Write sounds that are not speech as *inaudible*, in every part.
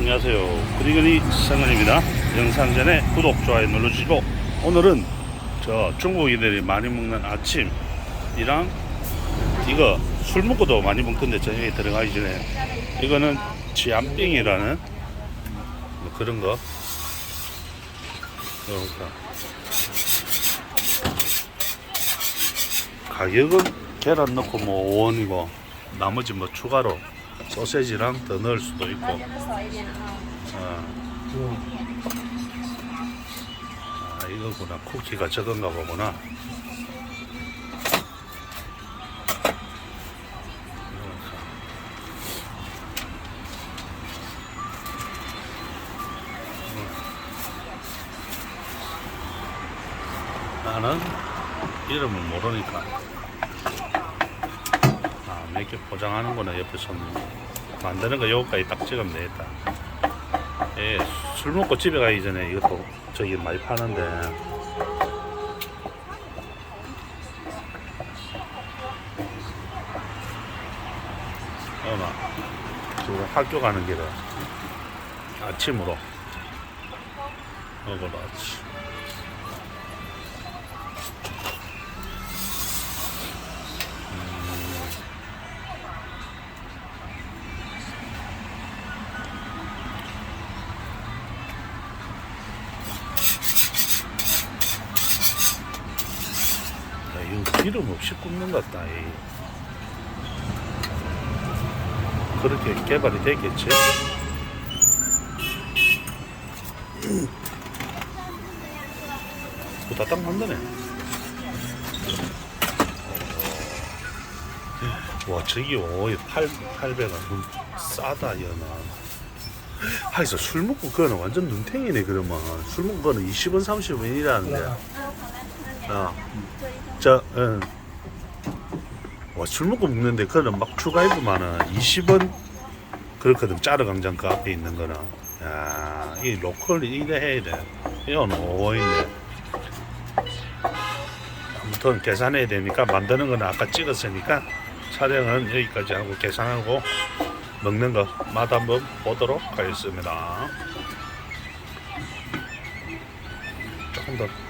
안녕하세요. 그리그리 상은입니다. 영상 전에 구독, 좋아요 눌러주시고 오늘은 저 중국인들이 많이 먹는 아침이랑 이거 술 먹고도 많이 먹던데 저녁에 들어가기 전에 이거는 지안빙이라는 뭐 그런 거 그러니까 가격은 계란 넣고 뭐 5원이고 나머지 뭐 추가로 소세지랑 더 넣을 수도 있고. 아, 아 이거구나. 쿠키가 적은가 보구나. 나는 이름을 모르니까. 아, 몇개 포장하는구나 옆에서 만드는 거 여기까지 딱 찍으면 되겠다. 예, 술 먹고 집에 가기 전에 이것도 저기 많이 파는데. 지금 학교 가는 길에 아침으로 먹어봤지 기름 없이 굽는 것 같다. 이. 그렇게 개발이 됐겠지? 그거 다딱 만드네. 와, 저기, 오, 8, 800원. 싸다, 연아. 하여서 술 먹고 그거는 완전 눈탱이네, 그러면. 술 먹고 그거는 20원, 30원이라는데. 아, 저, 응. 와, 술 먹고 먹는데 그거는 막 추가해보면은 20원 그렇거든. 짜르강장 그 앞에 있는 거는. 야, 이 로컬 이래 해야 돼. 이건 오인데. 아무튼 계산해야 되니까 만드는 거는 아까 찍었으니까 촬영은 여기까지 하고 계산하고 먹는 거 맛 한번 보도록 하겠습니다. 조금 더.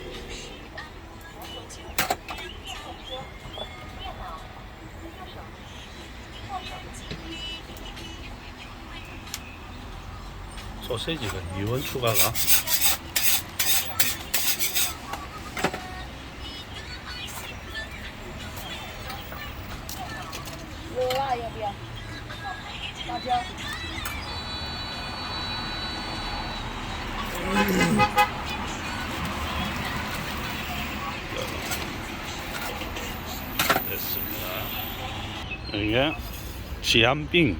소세지가 2원 추가가. 됐습니다. 이게 지암빙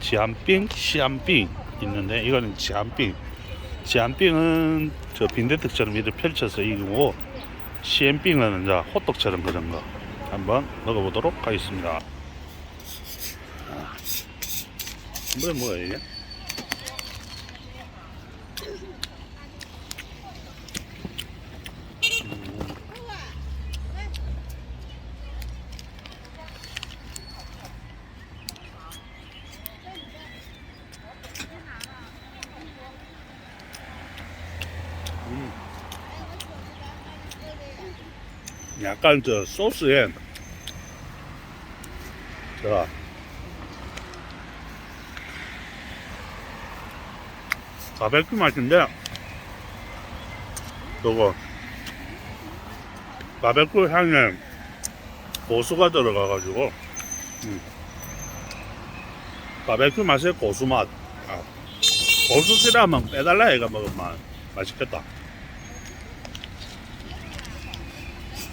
지암빙 시암빙. 있는데 이거는 지안빙. 지안빙은 저 빈대떡처럼 이렇게 펼쳐서 이거고 시엔빙은 이제 호떡처럼 그런 거 한번 먹어보도록 하겠습니다. 아, 뭐 뭐야 이게? 약간 저 소스에 자. 바베큐 맛인데 요거 바베큐 향에 고수가 들어가가지고 음. 바베큐 맛에 고수 맛. 아, 고수 싫어하면 빼달라 애가 먹으면. 맛있겠다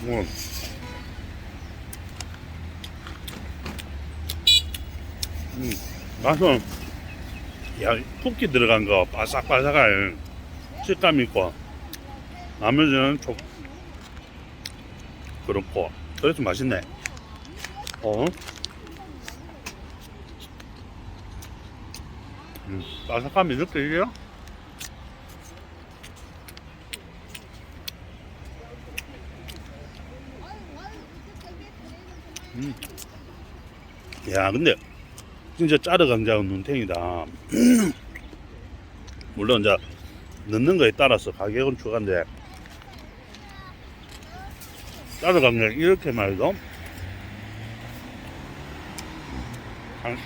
음. 음, 맛은 야 쿠키 들어간 거 바삭바삭한 식감 있고 나머지는 좀 그렇고 그래서 맛있네 어? 음, 바삭함이 느껴지죠? 음. 야 근데 진짜 짜르 감자는 눈탱이다. *clears throat* 물론 이제 넣는 거에 따라서 가격은 추가인데 짜르 감자 이렇게 말도 한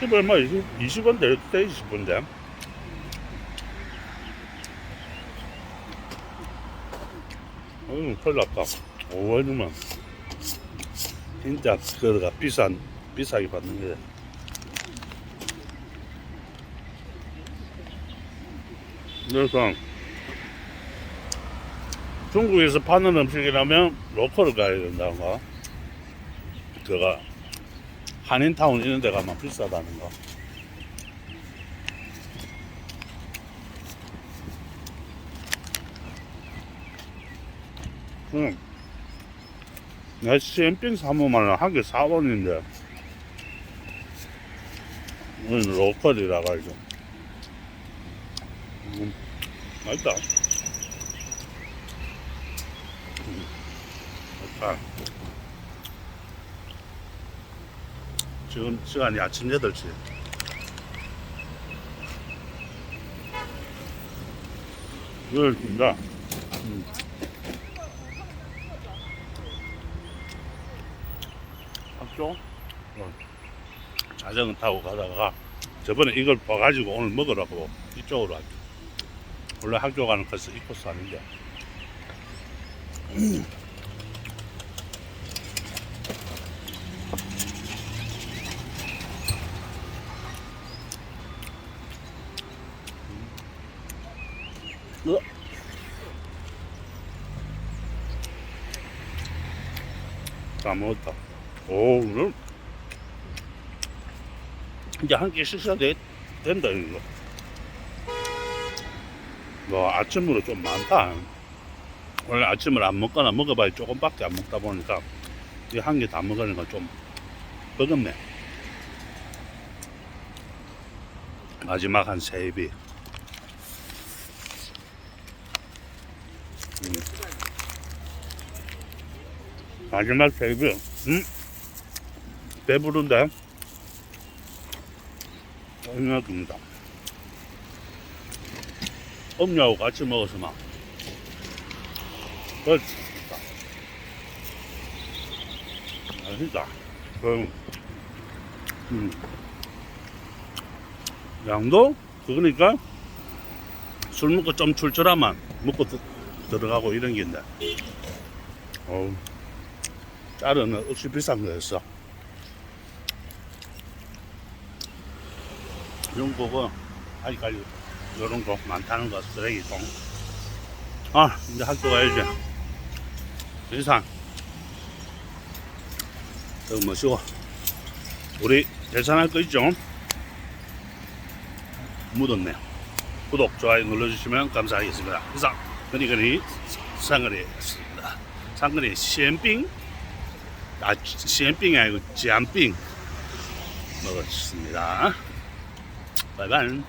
10얼마 20, 20원 될때 싶은데 어휴 큰일 났다. 5원이면 진짜 그거가 비싼 비싸게 받는 게 그래서 중국에서 파는 음식이라면 로컬을 가야 된다는 거 그가 한인타운 이런 데 가면 비싸다는 거. 응. 내가 CM빙 사모만 한개 4원인데. 오늘 로컬이라 가지고 음, 맛있다. 음, 맛있다. 지금 시간이 아침 8시. 이걸 준다. 음. 학교 어. 자전거 타고 가다가 저번에 이걸 봐가지고 오늘 먹으라고 이쪽으로 왔죠. 원래 학교 가는 코스 이 코스 아닌데. 어? 다 먹었다. 오, 그럼 이제 한 끼 식사 돼, 된다, 이거. 뭐, 아침으로 좀 많다. 원래 아침을 안 먹거나 먹어봐야 조금밖에 안 먹다 보니까 이 한 개 다 먹으니까 좀 버겁네. 마지막 한 세 입이. 음. 마지막 세 입이. 음? 배부른데? 생각입니다. 음료하고 같이 먹어서 막 그렇다. 맛있다. 그, 음. 양도 그러니까 술 먹고 좀 출출하면 먹고 드- 들어가고 이런 게 있는데 어우 짜르는 없이 비싼 거였어 영국은 아직까지 이런 거 많다는 거 쓰레기통. 아 이제 학교 가야지. 이상. 여기 뭐시고 우리 계산할 거 있죠? 묻었네 구독 좋아요 눌러주시면 감사하겠습니다. 이상 그니그니 상거리였습니다. 상거리 시엠빙 아 시엠빙이 아니고 지안빙 먹었습니다 百万